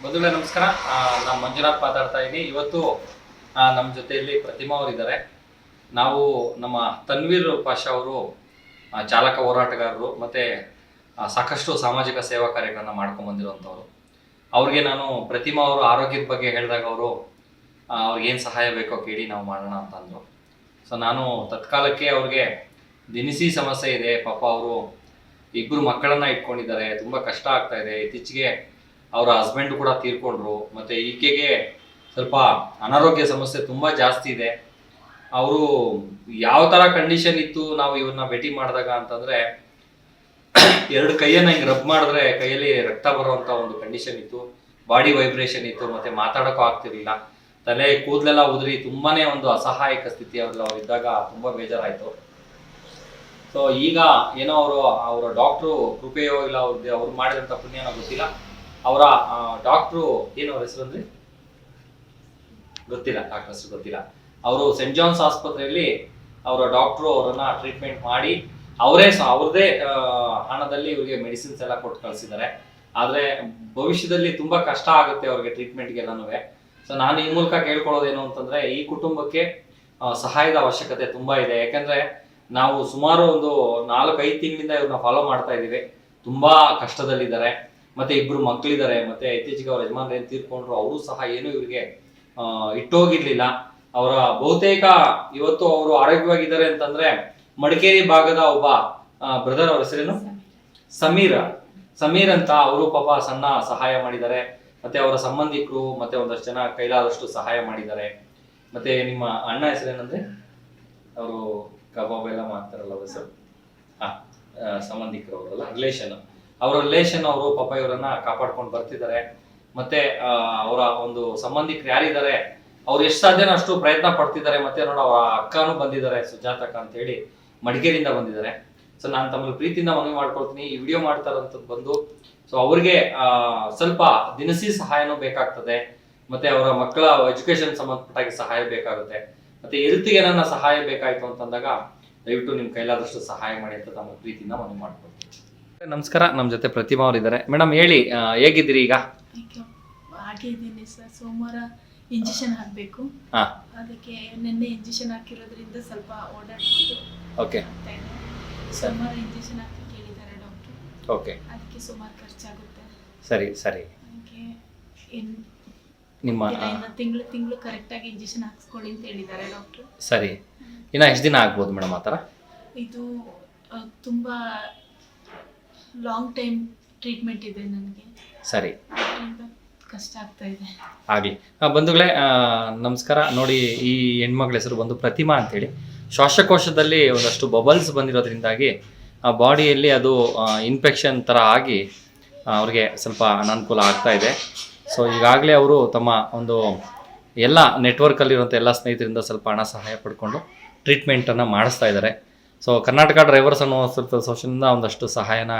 ಮೊದಲೇ ನಮಸ್ಕಾರ. ನಾನು ಮಂಜುನಾಥ್ ಮಾತಾಡ್ತಾ ಇದ್ದೀನಿ ಇವತ್ತು ನಮ್ಮ ಜೊತೆಯಲ್ಲಿ ಪ್ರತಿಮಾ ಅವರಿದ್ದಾರೆ. ನಾವು ನಮ್ಮ ತನ್ವೀರ್ ಪಾಷಾ ಅವರು ಚಾಲಕ ಹೋರಾಟಗಾರರು ಮತ್ತು ಸಾಕಷ್ಟು ಸಾಮಾಜಿಕ ಸೇವಾ ಕಾರ್ಯಗಳನ್ನು ಮಾಡ್ಕೊಂಡು ಬಂದಿರುವಂಥವ್ರು ಅವ್ರಿಗೆ ನಾನು ಪ್ರತಿಮಾ ಅವರು ಆರೋಗ್ಯದ ಬಗ್ಗೆ ಹೇಳಿದಾಗ ಅವರು ಅವ್ರಿಗೆ ಏನು ಸಹಾಯ ಬೇಕೋ ಕೇಳಿ ನಾವು ಮಾಡೋಣ ಅಂತಂದರು. ಸೊ ನಾನು ತತ್ಕಾಲಕ್ಕೆ ಅವ್ರಿಗೆ ದಿನಸಿ ಸಮಸ್ಯೆ ಇದೆ. ಪಾಪ ಅವರು ಇಬ್ಬರು ಮಕ್ಕಳನ್ನ ಇಟ್ಕೊಂಡಿದ್ದಾರೆ. ತುಂಬ ಕಷ್ಟ ಆಗ್ತಾ ಇದೆ. ಇತ್ತೀಚೆಗೆ ಅವರ ಹಸ್ಬೆಂಡ್ ಕೂಡ ತೀರ್ಕೊಂಡ್ರು. ಮತ್ತೆ ಈಕೆಗೆ ಸ್ವಲ್ಪ ಅನಾರೋಗ್ಯ ಸಮಸ್ಯೆ ತುಂಬ ಜಾಸ್ತಿ ಇದೆ. ಅವರು ಯಾವ ಥರ ಕಂಡೀಷನ್ ಇತ್ತು ನಾವು ಇವ್ರನ್ನ ಭೇಟಿ ಮಾಡಿದಾಗ ಅಂತಂದರೆ, ಎರಡು ಕೈಯನ್ನ ಹಿಂಗೆ ರಬ್ ಮಾಡಿದ್ರೆ ಕೈಯಲ್ಲಿ ರಕ್ತ ಬರುವಂಥ ಒಂದು ಕಂಡೀಷನ್ ಇತ್ತು. ಬಾಡಿ ವೈಬ್ರೇಷನ್ ಇತ್ತು, ಮತ್ತೆ ಮಾತಾಡೋಕ್ಕೂ ಆಗ್ತಿರ್ಲಿಲ್ಲ. ತಲೆ ಕೂದಲೆಲ್ಲ ಉದುರಿ ತುಂಬಾನೇ ಒಂದು ಅಸಹಾಯಕ ಸ್ಥಿತಿ ಅವ್ರಲ್ಲಿ ಅವ್ರು ಇದ್ದಾಗ ತುಂಬ ಬೇಜಾರಾಯಿತು. ಸೊ ಈಗ ಏನೋ ಅವರು, ಅವರ ಡಾಕ್ಟ್ರು ಕೃಪೆಯೋ ಇಲ್ಲ ಅವ್ರದ್ದು ಅವ್ರು ಮಾಡಿದಂಥ ಪುಣ್ಯನೋ ಗೊತ್ತಿಲ್ಲ. ಅವರ ಡಾಕ್ಟ್ರು ಏನು ಅವ್ರ ಹೆಸರು ಅಂದ್ರೆ? ಗೊತ್ತಿಲ್ಲ ಡಾಕ್ಟರ್ ಗೊತ್ತಿಲ್ಲ. ಅವರು ಸೆಂಟ್ ಜಾನ್ಸ್ ಆಸ್ಪತ್ರೆಯಲ್ಲಿ ಅವರ ಡಾಕ್ಟ್ರು ಅವರನ್ನ ಟ್ರೀಟ್ಮೆಂಟ್ ಮಾಡಿ, ಅವರೇ ಅವ್ರದೇ ಹಣದಲ್ಲಿ ಇವರಿಗೆ ಮೆಡಿಸಿನ್ಸ್ ಎಲ್ಲ ಕೊಟ್ಟು ಕಳಿಸಿದ್ದಾರೆ. ಆದ್ರೆ ಭವಿಷ್ಯದಲ್ಲಿ ತುಂಬಾ ಕಷ್ಟ ಆಗುತ್ತೆ ಅವ್ರಿಗೆ ಟ್ರೀಟ್ಮೆಂಟ್ಗೆಲ್ಲನೂ ಸೊ ನಾನು ಈ ಮೂಲಕ ಕೇಳ್ಕೊಳ್ಳೋದೇನು ಅಂತಂದ್ರೆ, ಈ ಕುಟುಂಬಕ್ಕೆ ಸಹಾಯದ ಅವಶ್ಯಕತೆ ತುಂಬಾ ಇದೆ. ಯಾಕಂದ್ರೆ ನಾವು ಸುಮಾರು ಒಂದು ನಾಲ್ಕೈದು ತಿಂಗಳಿಂದ ಇವ್ರನ್ನ ಫಾಲೋ ಮಾಡ್ತಾ ಇದ್ದೀವಿ. ತುಂಬಾ ಕಷ್ಟದಲ್ಲಿದ್ದಾರೆ. ಮತ್ತೆ ಇಬ್ರು ಮಕ್ಕಳಿದ್ದಾರೆ ಮತ್ತೆ ಇತ್ತೀಚೆಗೆ ಅವ್ರ ಯಜಮಾನ್ರು ಏನ್ ತೀರ್ಕೊಂಡ್ರು, ಅವರು ಸಹ ಏನು ಇವರಿಗೆ ಇಟ್ಟೋಗಿರ್ಲಿಲ್ಲ. ಅವರ ಬಹುತೇಕ ಇವತ್ತು ಅವರು ಆರೋಗ್ಯವಾಗಿದ್ದಾರೆ ಅಂತಂದ್ರೆ ಮಡಿಕೇರಿ ಭಾಗದ ಒಬ್ಬ ಬ್ರದರ್ ಅವರ ಹೆಸರೇನು? ಸಮೀರ್. ಸಮೀರ್ ಅಂತ ಅವರು ಪಾಪ ಸಣ್ಣ ಸಹಾಯ ಮಾಡಿದ್ದಾರೆ. ಮತ್ತೆ ಅವರ ಸಂಬಂಧಿಕರು, ಮತ್ತೆ ಒಂದಷ್ಟು ಜನ ಕೈಲಾದಷ್ಟು ಸಹಾಯ ಮಾಡಿದ್ದಾರೆ. ಮತ್ತೆ ನಿಮ್ಮ ಅಣ್ಣ ಹೆಸರೇನಂದ್ರೆ? ಅವರು ಕಬಾಬ್ ಎಲ್ಲ ಮಾಡ್ತಾರಲ್ಲ ಸರ್ ಹಾ ಸಂಬಂಧಿಕರು ಅವರಲ್ಲ ರಿಲೇಷನ್ ಅವರ ರಿಲೇಷನ್ ಅವರು, ಪಾಪ ಇವರನ್ನ ಕಾಪಾಡ್ಕೊಂಡು ಬರ್ತಿದ್ದಾರೆ. ಮತ್ತೆ ಅವರ ಒಂದು ಸಂಬಂಧಿಕರು ಯಾರಿದ್ದಾರೆ, ಅವ್ರು ಎಷ್ಟು ಸಾಧ್ಯನೋ ಅಷ್ಟು ಪ್ರಯತ್ನ ಪಡ್ತಿದ್ದಾರೆ. ಮತ್ತೆ ನೋಡ, ಅವರ ಅಕ್ಕನೂ ಬಂದಿದ್ದಾರೆ ಸುಜಾತಕ್ಕ ಅಂತ ಹೇಳಿ ಮಡಿಕೇರಿಯಿಂದ ಬಂದಿದ್ದಾರೆ. ಸೊ ನಾನು ತಮ್ಮಲ್ಲಿ ಪ್ರೀತಿಯಿಂದ ಮನವಿ ಮಾಡ್ಕೊಳ್ತೀನಿ. ಈ ವಿಡಿಯೋ ಮಾಡ್ತಾರಂತದ್ದು ಬಂದು ಸೊ ಅವ್ರಿಗೆ ಸ್ವಲ್ಪ ದಿನಸಿ ಸಹಾಯನೂ ಬೇಕಾಗ್ತದೆ. ಮತ್ತೆ ಅವರ ಮಕ್ಕಳ ಎಜುಕೇಶನ್ ಸಂಬಂಧಪಟ್ಟಾಗಿ ಸಹಾಯ ಬೇಕಾಗುತ್ತೆ. ಮತ್ತೆ ಇರುತ್ತಿಗೆ ನನ್ನ ಸಹಾಯ ಬೇಕಾಯ್ತು ಅಂತಂದಾಗ, ದಯವಿಟ್ಟು ನಿಮ್ ಕೈಲಾದಷ್ಟು ಸಹಾಯ ಮಾಡಿ ಅಂತ ತಮ್ಮ ಪ್ರೀತಿಯಿಂದ ಮನವಿ ಮಾಡ್ಕೊಳ್ತೀನಿ. ನಮಸ್ಕಾರ ನಮ್ಮ ಜೊತೆ ಪ್ರತಿಮಾ ಅವರಿದ್ದಾರೆ. ಮೇಡಮ್ ಹೇಳಿ ಆ, ಹೇಗಿದ್ದೀರಿ ಈಗ? ಈಗ ಹಾಗೆ ಇದ್ದೀನಿ ಸರ್. ಸೋಮವಾರ ಇಂಜೆಕ್ಷನ್ ಹಾಕಬೇಕು. ಹಾ. ಅದಕ್ಕೆ ನಿನ್ನೆ ಇಂಜೆಕ್ಷನ್ ಹಾಕಿರೋದ್ರಿಂದ ಸ್ವಲ್ಪ ಓಡಾಡ್ಬೋದು ಓಕೆ. ಇದೆ ಸೋಮವಾರ ಇಂಜೆಕ್ಷನ್ ಹಾಕಿ ಕೇಳಿದ್ದಾರೆ ಡಾಕ್ಟ್ರು. ಓಕೆ. ಅದಕ್ಕೆ ಸುಮಾರು ಖರ್ಚಾಗುತ್ತೆ. ಸರಿ ಸರಿ. ಅದಕ್ಕೆ ಏನು ನಿಮ್ಮ ಆ, ತಿಂಗಳು ತಿಂಗಳು ಕರೆಕ್ಟಾಗಿ ಇಂಜೆಕ್ಷನ್ ಹಾಕ್ಸ್ಕೊಳ್ಳಿ ಅಂತ ಹೇಳಿದ್ದಾರೆ ಡಾಕ್ಟ್ರು. ಸರಿ. ಇನ್ನ ಎಷ್ಟು ದಿನ ಆಗ್ಬೋದು ಮೇಡಮ್ ಆ ಥರ? ಇದು ತುಂಬ ಲಾಂಗ್ ಟೈಮ್ ಟ್ರೀಟ್ಮೆಂಟ್ ಇದೆ ನನಗೆ. ಸರಿ. ಕಷ್ಟ ಆಗ್ತಾ ಇದೆ. ಆಗಲಿ ಬಂಧುಗಳೇ ನಮಸ್ಕಾರ. ನೋಡಿ ಈ ಹೆಣ್ಮಗಳ ಹೆಸರು ಬಂದು ಪ್ರತಿಮಾ ಅಂತೇಳಿ. ಶ್ವಾಸಕೋಶದಲ್ಲಿ ಒಂದಷ್ಟು ಬಬಲ್ಸ್ ಬಂದಿರೋದ್ರಿಂದಾಗಿ ಆ ಬಾಡಿಯಲ್ಲಿ ಅದು ಇನ್ಫೆಕ್ಷನ್ ಥರ ಆಗಿ ಅವ್ರಿಗೆ ಸ್ವಲ್ಪ ಅನಾನುಕೂಲ ಆಗ್ತಾ ಇದೆ. ಸೊ ಈಗಾಗಲೇ ಅವರು ತಮ್ಮ ಒಂದು ಎಲ್ಲ ನೆಟ್ವರ್ಕಲ್ಲಿರುವಂಥ ಎಲ್ಲ ಸ್ನೇಹಿತರಿಂದ ಸ್ವಲ್ಪ ಹಣ ಸಹಾಯ ಪಡ್ಕೊಂಡು ಟ್ರೀಟ್ಮೆಂಟನ್ನು ಮಾಡಿಸ್ತಾ ಇದ್ದಾರೆ. ಸೊ ಕರ್ನಾಟಕ ಡ್ರೈವರ್ಸ್ ಅನ್ನೋ ಸ್ವಲ್ಪ ಸೋಷನಿಂದ ಒಂದಷ್ಟು ಸಹಾಯನ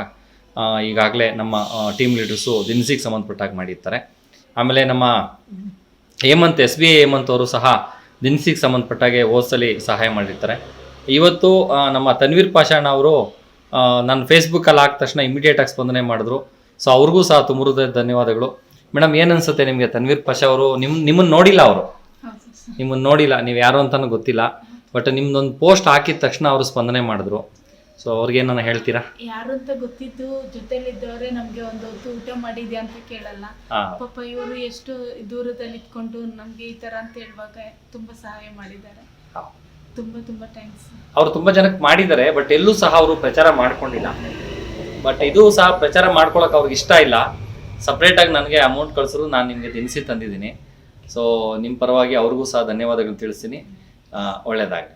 ಈಗಾಗಲೇ ನಮ್ಮ ಟೀಮ್ ಲೀಡರ್ಸು ದಿನಸಿಗೆ ಸಂಬಂಧಪಟ್ಟಾಗಿ ಮಾಡಿರ್ತಾರೆ. ಆಮೇಲೆ ನಮ್ಮ Hemanth S B I Hemanth ಅವರು ಸಹ ದಿನಸಿಗೆ ಸಂಬಂಧಪಟ್ಟಾಗೆ ಓದ್ಸಲಿ ಸಹಾಯ ಮಾಡಿರ್ತಾರೆ. ಇವತ್ತು ನಮ್ಮ ತನ್ವೀರ್ ಪಾಷಾಣ ಅವರು ನಾನು ಫೇಸ್ಬುಕ್ಕಲ್ಲಿ ಹಾಕಿದ ತಕ್ಷಣ ಇಮಿಡಿಯೇಟಾಗಿ ಸ್ಪಂದನೆ ಮಾಡಿದ್ರು. ಸೊ ಅವ್ರಿಗೂ ಸಹ ತುಂಬ ಧನ್ಯವಾದಗಳು. ಮೇಡಮ್ ಏನು ಅನ್ಸುತ್ತೆ ನಿಮಗೆ ತನ್ವೀರ್ ಪಾಷಾ ಅವರು? ನಿಮ್ಮ ನಿಮ್ಮನ್ನು ನೋಡಿಲ್ಲ ಅವರು? ನಿಮ್ಮನ್ನು ನೋಡಿಲ್ಲ ನೀವು ಯಾರು ಅಂತಲೂ ಗೊತ್ತಿಲ್ಲ. ಬಟ್ ನಿಮ್ಮದೊಂದು ಪೋಸ್ಟ್ ಹಾಕಿದ ತಕ್ಷಣ ಅವರು ಸ್ಪಂದನೆ ಮಾಡಿದ್ರು. ಸೊ ಅವ್ರಿಗೆ ನಾನು ಹೇಳ್ತೀರಾ? ಯಾರು ಅಂತ ಗೊತ್ತಿದ್ದು ಜೊತೆಲಿದ್ದವರೇ ನಮ್ಗೆ ಒಂದು ಹೊತ್ತು ಊಟ ಮಾಡಿದ್ಯಾ ಅಂತ ಕೇಳಲ್ಲ. ಹಾಂ. ಪಾಪ ಇವರು ಎಷ್ಟು ದೂರದಲ್ಲಿ ಇಟ್ಕೊಂಡು ನಮ್ಗೆ ಈ ತರ ಅಂತ ಹೇಳುವಾಗ ತುಂಬಾ ಸಹಾಯ ಮಾಡಿದ್ದಾರೆ. ತುಂಬಾ ತುಂಬಾ ಥ್ಯಾಂಕ್ಸ್ ಅವ್ರು ತುಂಬಾ ಜನಕ್ಕೆ ಮಾಡಿದ್ದಾರೆ ಬಟ್ ಎಲ್ಲೂ ಸಹ ಅವರು ಪ್ರಚಾರ ಮಾಡ್ಕೊಂಡಿಲ್ಲ. ಬಟ್ ಇದು ಸಹ ಪ್ರಚಾರ ಮಾಡ್ಕೊಳಕ್ ಅವ್ರಿಗೆ ಇಷ್ಟ ಇಲ್ಲ. ಸಪ್ರೇಟಾಗಿ ನನಗೆ ಅಮೌಂಟ್ ಕಳಿಸಿದ್ರು ನಾನು ನಿಮಗೆ ದಿನಸಿ ತಂದಿದ್ದೀನಿ. ಸೊ ನಿಮ್ಮ ಪರವಾಗಿ ಅವ್ರಿಗೂ ಸಹ ಧನ್ಯವಾದಗಳು ತಿಳಿಸ್ತೀನಿ. ಒಳ್ಳೆಯದಾಗಲಿ